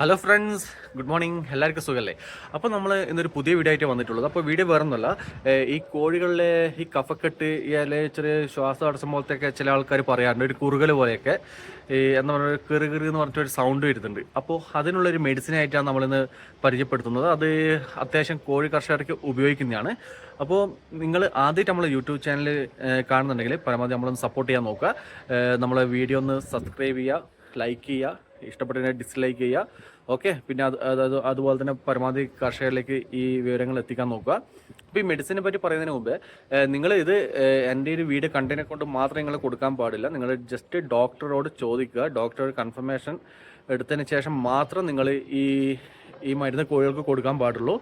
Hello friends good morning എല്ലാവർക്കും സുഖമല്ലേ അപ്പോൾ നമ്മൾ ഇന്നൊരു പുതിയ വീഡിയോ ആയിട്ട് വന്നിട്ടുള്ളത്. അപ്പോൾ വീഡിയോ വേറെ ഒന്നുമല്ല ഈ കോഴികളിലെ ഈ കഫക്കെട്ട് ഈ അല്ലെ ചെറിയ ശ്വാസതടസ്സം പോലത്തെയൊക്കെ ചില ആൾക്കാർ പറയാറുണ്ട്. ഒരു കുറുകൽ പോലെയൊക്കെ. ഈ എന്താ പറയുക കെറു കെറു എന്ന് പറഞ്ഞിട്ട് ഒരു സൗണ്ട് വരുന്നുണ്ട്. അപ്പോൾ അതിനുള്ളൊരു മെഡിസിൻ ആയിട്ടാണ് നമ്മളിന്ന് പരിചയപ്പെടുത്തുന്നത്. അത് അത്യാവശ്യം കോഴി കർഷകർക്ക് ഉപയോഗിക്കുന്നതാണ്. അപ്പോൾ നിങ്ങൾ ആദ്യമായിട്ട് നമ്മൾ യൂട്യൂബ് ചാനൽ കാണുന്നുണ്ടെങ്കിൽ പരമാവധി നമ്മളൊന്ന് സപ്പോർട്ട് ചെയ്യാൻ നോക്കുക. നമ്മളെ വീഡിയോ ഒന്ന് സബ്സ്ക്രൈബ് ചെയ്യുക ലൈക്ക് ചെയ്യുക. ഇഷ്ടപ്പെട്ടതിനെ ഡിസ്ലൈക്ക് ചെയ്യുക. ഓക്കെ പിന്നെ അത് അത് അതുപോലെ തന്നെ പരമാവധി കർഷകരിലേക്ക് ഈ വിവരങ്ങൾ എത്തിക്കാൻ നോക്കുക. അപ്പോൾ ഈ മെഡിസിനെ പറ്റി പറയുന്നതിന് മുമ്പ് നിങ്ങൾ ഇത് എന്റെ ഒരു വീഡിയോ കണ്ടതിനെ കൊണ്ട് മാത്രം നിങ്ങൾ കൊടുക്കാൻ പാടില്ല. നിങ്ങൾ ജസ്റ്റ് ഡോക്ടറോട് ചോദിക്കുക. ഡോക്ടർ കൺഫർമേഷൻ എടുത്തതിന് ശേഷം മാത്രം നിങ്ങൾ ഈ ഈ മരുന്ന് കോഴികൾക്ക് കൊടുക്കാൻ പാടുള്ളൂ.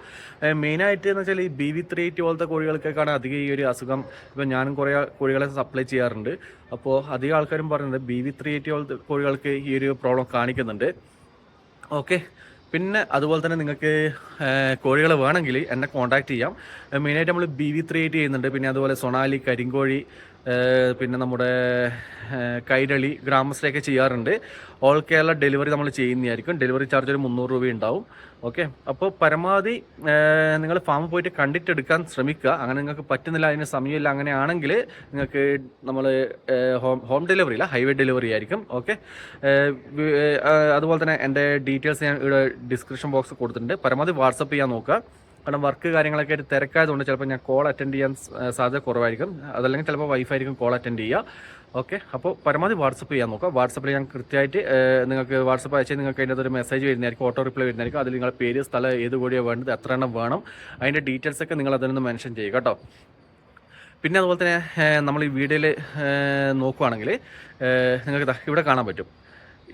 മെയിനായിട്ട് എന്ന് വെച്ചാൽ ഈ ബി വി ത്രീ എയ്റ്റ് പോലത്തെ കോഴികൾക്കൊക്കെയാണ് അധികം ഈ ഒരു അസുഖം. ഇപ്പം ഞാനും കുറേ കോഴികളെ സപ്ലൈ ചെയ്യാറുണ്ട്. അപ്പോൾ അധികം ആൾക്കാരും പറയുന്നത് ബി വി ത്രീ എയ്റ്റ് പോലത്തെ കോഴികൾക്ക് ഈ ഒരു പ്രോബ്ലം കാണിക്കുന്നുണ്ട്. ഓക്കെ പിന്നെ അതുപോലെ തന്നെ നിങ്ങൾക്ക് കോഴികൾ വേണമെങ്കിൽ എന്നെ കോൺടാക്ട് ചെയ്യാം. മെയിനായിട്ട് നമ്മൾ ബി വി ത്രീ എയ്റ്റ് ചെയ്യുന്നുണ്ട്. പിന്നെ അതുപോലെ സൊണാലി കരിങ്കോഴി പിന്നെ നമ്മുടെ കൈരളി ഗ്രാമസിലേക്ക് ചെയ്യാറുണ്ട്. ഓൾ കേരള ഡെലിവറി നമ്മൾ ചെയ്യുന്നതായിരിക്കും. ഡെലിവറി ചാർജ് ഒരു മുന്നൂറ് രൂപ ഉണ്ടാവും ഓക്കെ അപ്പോൾ പരമാവധി നിങ്ങൾ ഫാമിൽ പോയിട്ട് കണ്ടിട്ടെടുക്കാൻ ശ്രമിക്കുക. അങ്ങനെ നിങ്ങൾക്ക് പറ്റുന്നില്ല അതിന് സമയമില്ല അങ്ങനെയാണെങ്കിൽ നിങ്ങൾക്ക് നമ്മൾ ഹോം ഹോം ഡെലിവറി അല്ല ഹൈവേ ഡെലിവറി ആയിരിക്കും. ഓക്കെ അതുപോലെ തന്നെ എന്റെ ഡീറ്റെയിൽസ് ഞാൻ ഇവിടെ ഡിസ്ക്രിപ്ഷൻ ബോക്സ് കൊടുത്തിട്ടുണ്ട്. പരമാവധി വാട്സപ്പ് ചെയ്യാൻ നോക്കുക. കാരണം വർക്ക് കാര്യങ്ങളൊക്കെ ആയിട്ട് തിരക്കായതുകൊണ്ട് ചിലപ്പോൾ ഞാൻ കോൾ അറ്റൻഡ് ചെയ്യാൻ സാധ്യത കുറവായിരിക്കും. അതല്ലെങ്കിൽ ചിലപ്പോൾ വൈഫായിരിക്കും കോൾ അറ്റൻഡ് ചെയ്യുക ഓക്കെ അപ്പോൾ പരമാവധി വാട്സപ്പ് ചെയ്യാൻ നോക്കുക. വാട്സപ്പിൽ ഞാൻ കൃത്യമായിട്ട് നിങ്ങൾക്ക് വാട്സപ്പ് അയച്ചാൽ നിങ്ങൾക്ക് അതിന്റെ ഒരു മെസ്സേജ് വരുന്നതായിരിക്കും ഓട്ടോ റിപ്ലൈ വരുന്നതായിരിക്കും. അതിൽ നിങ്ങളുടെ പേര് സ്ഥലം ഏത് കൂടിയാണ് വേണ്ടത് എത്ര എണ്ണം വേണം അതിന്റെ ഡീറ്റെയിൽസ് ഒക്കെ നിങ്ങൾ അതിനൊന്ന് മെൻഷൻ ചെയ്യുക കേട്ടോ. പിന്നെ അതുപോലെ തന്നെ നമ്മൾ ഈ വീഡിയോയിൽ നോക്കുവാണെങ്കിൽ നിങ്ങൾക്ക് ഇവിടെ കാണാൻ പറ്റും.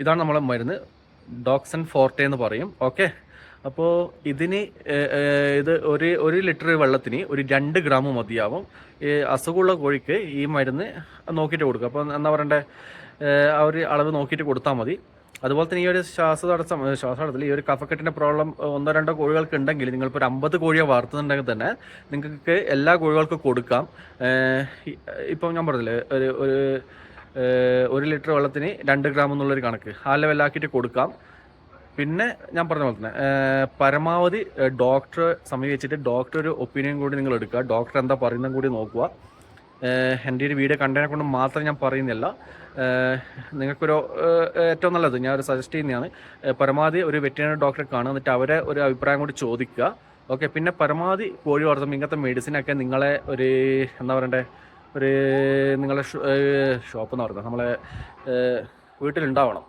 ഇതാണ് നമ്മളെ മരുന്ന് ഡോക്സൺ ഫോർട്ടെ എന്ന് പറയും. ഓക്കെ അപ്പോൾ ഇതിന് ഇത് ഒരു ഒരു ലിറ്റർ വെള്ളത്തിന് ഒരു രണ്ട് ഗ്രാം മതിയാവും. ഈ അസുഖമുള്ള കോഴിക്ക് ഈ മരുന്ന് നോക്കിയിട്ട് കൊടുക്കുക. അപ്പോൾ എന്താ പറയണ്ടേ? ആ ഒരു അളവ് നോക്കിയിട്ട് കൊടുത്താൽ മതി. അതുപോലെ തന്നെ ഈ ഒരു ശ്വാസതടസ്സം ശ്വാസതടസ്സത്തിൽ ഈ ഒരു കഫക്കെട്ടിന്റെ പ്രോബ്ലം ഒന്നോ രണ്ടോ കോഴികൾക്ക് ഉണ്ടെങ്കിൽ നിങ്ങളിപ്പോൾ ഒരു അമ്പത് കോഴിയെ വളർത്തുന്നുണ്ടെങ്കിൽ തന്നെ നിങ്ങൾക്ക് എല്ലാ കോഴികൾക്കും കൊടുക്കാം. ഇപ്പം ഞാൻ പറഞ്ഞില്ലേ ഒരു ഒരു ലിറ്റർ വെള്ളത്തിന് രണ്ട് ഗ്രാം എന്നുള്ളൊരു കണക്ക്. ആ ലെവലാക്കിയിട്ട് കൊടുക്കാം. പിന്നെ ഞാൻ പറഞ്ഞ പോലെ തന്നെ പരമാവധി ഡോക്ടറെ സമീപിച്ചിട്ട് ഡോക്ടർ ഒരു ഒപ്പീനിയൻ കൂടി നിങ്ങൾ എടുക്കുക. ഡോക്ടർ എന്താ പറയുന്നതും കൂടി നോക്കുക. എന്റെ ഒരു വീഡിയോ കണ്ടതിനെ കൊണ്ട് മാത്രം ഞാൻ പറയുന്നില്ല. നിങ്ങൾക്കൊരു ഏറ്റവും നല്ലത് ഞാൻ ഒരു സജസ്റ്റ് ചെയ്യുന്നതാണ് പരമാവധി ഒരു വെറ്റിനറി ഡോക്ടറെ കാണുക എന്നിട്ട് അവരെ ഒരു അഭിപ്രായം കൂടി ചോദിക്കുക. ഓക്കെ പിന്നെ പരമാവധി കോഴി വളർത്തുമ്പോൾ ഇങ്ങനത്തെ മെഡിസിനൊക്കെ നിങ്ങളെ ഒരു എന്താ പറയണ്ടേ ഒരു നിങ്ങളെ ഷോപ്പ് എന്ന് പറയുന്നത് നമ്മളെ വീട്ടിലുണ്ടാവണം.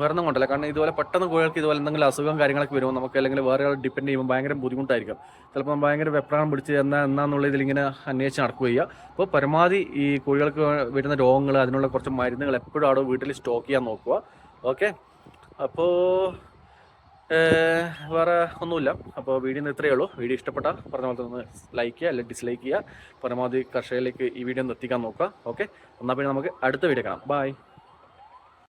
വേറെ ഒന്നും കൊണ്ടല്ല. കാരണം ഇതുപോലെ പെട്ടെന്ന് കോഴികൾക്ക് ഇതുപോലെ എന്തെങ്കിലും അസുഖം കാര്യങ്ങളൊക്കെ വരുമ്പോൾ നമുക്ക് അല്ലെങ്കിൽ വേറെ ആൾ ഡിപ്പെൻഡ് ചെയ്യുമ്പോൾ ഭയങ്കര ബുദ്ധിമുട്ടായിരിക്കും. ചിലപ്പോൾ ഭയങ്കര വെപ്രാണം പിടിച്ച് എന്നാ എന്നാന്നുള്ള ഇതിൽ ഇങ്ങനെ അന്വേഷിച്ച് നടക്കുക അപ്പോൾ പരമാവധി ഈ കോഴികൾക്ക് വരുന്ന രോഗങ്ങൾ അതിനുള്ള കുറച്ച് മരുന്നുകൾ എപ്പോഴും അവിടെ വീട്ടിൽ സ്റ്റോക്ക് ചെയ്യാൻ നോക്കുക. ഓക്കെ? അപ്പോൾ വേറെ ഒന്നുമില്ല. അപ്പോൾ വീഡിയോ ഇന്ന് ഇത്രയേ ഉള്ളൂ. വീഡിയോ ഇഷ്ടപ്പെട്ട പറഞ്ഞ പോലെ ഒന്ന് ലൈക്ക് ചെയ്യുക അല്ലെങ്കിൽ ഡിസ്ലൈക്ക് ചെയ്യുക. പരമാവധി കർഷകരിലേക്ക് ഈ വീഡിയോ ഒന്ന് എത്തിക്കാൻ നോക്കുക. ഓക്കെ? എന്നാൽ പിന്നെ നമുക്ക് അടുത്ത വീഡിയോ കാണാം. ബൈ